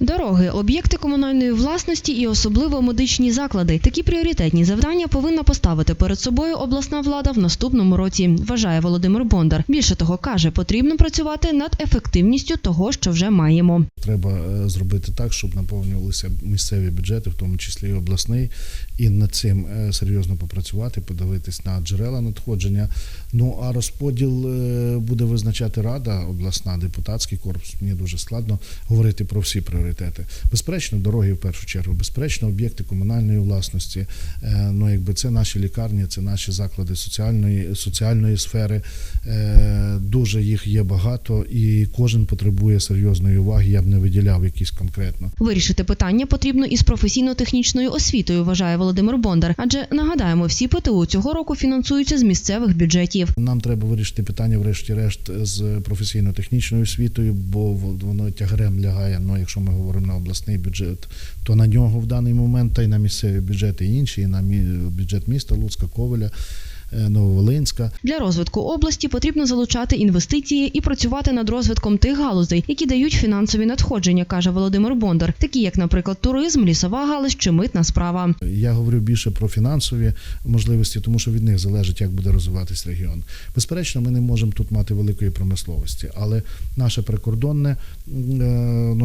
Дороги, об'єкти комунальної власності і особливо медичні заклади. Такі пріоритетні завдання повинна поставити перед собою обласна влада в наступному році, вважає Володимир Бондар. Більше того, каже, потрібно працювати над ефективністю того, що вже маємо. Треба е, зробити так, щоб наповнювалися місцеві бюджети, в тому числі і обласний, і над цим е, серйозно попрацювати, подивитись на джерела надходження. Ну а розподіл е, буде визначати рада, обласна, депутатський корпус. Мені дуже складно говорити про всі пріоритети. Безперечно, дороги в першу чергу, безперечно, об'єкти комунальної власності. Е, Ну, якби це наші лікарні, це наші заклади соціальної соціальної сфери. Е, Дуже їх є багато, і кожен потребує серйозної уваги. Я б не виділяв якісь конкретно. Вирішити питання потрібно із професійно-технічною освітою, вважає Володимир Бондар. Адже нагадаємо, всі ПТУ цього року фінансуються з місцевих бюджетів. Нам треба вирішити питання, врешті-решт, з професійно-технічною освітою, бо воно тягарем лягає. Ну, якщо ми говоримо на обласний бюджет, то на нього в даний момент та й на місцеві бюджети і інші, і на бюджет міста Луцька, Ковеля, е, Нововолинська. Для розвитку області потрібно залучати інвестиції і працювати над розвитком тих галузей, які дають фінансові надходження, каже Володимир Бондар, такі як, наприклад, туризм, лісова галузь чи митна справа. Я говорю більше про фінансові можливості, тому що від них залежить, як буде розвиватись регіон. Безперечно, ми не можемо тут мати великої промисловості, але наше прикордонне е,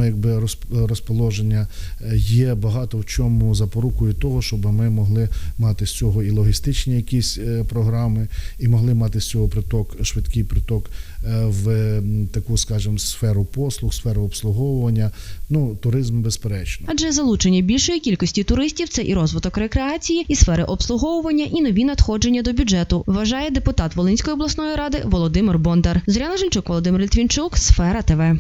якби розп- розположення е, є багато в чому запорукою того, щоб ми могли мати з цього і логістичні якісь е, програми, і могли мати з цього приток, швидкий приток е, в таку, скажімо, сферу послуг, сферу обслуговування. Ну, туризм, безперечно. Адже залучення більшої кількості туристів це і розвиток рекреації, і сфери обслуговування, і нові надходження до бюджету, вважає депутат Волинської обласної ради Володимир Бондар. Зоряна Жильчук, Володимир Літвінчук, Сфера ТВ.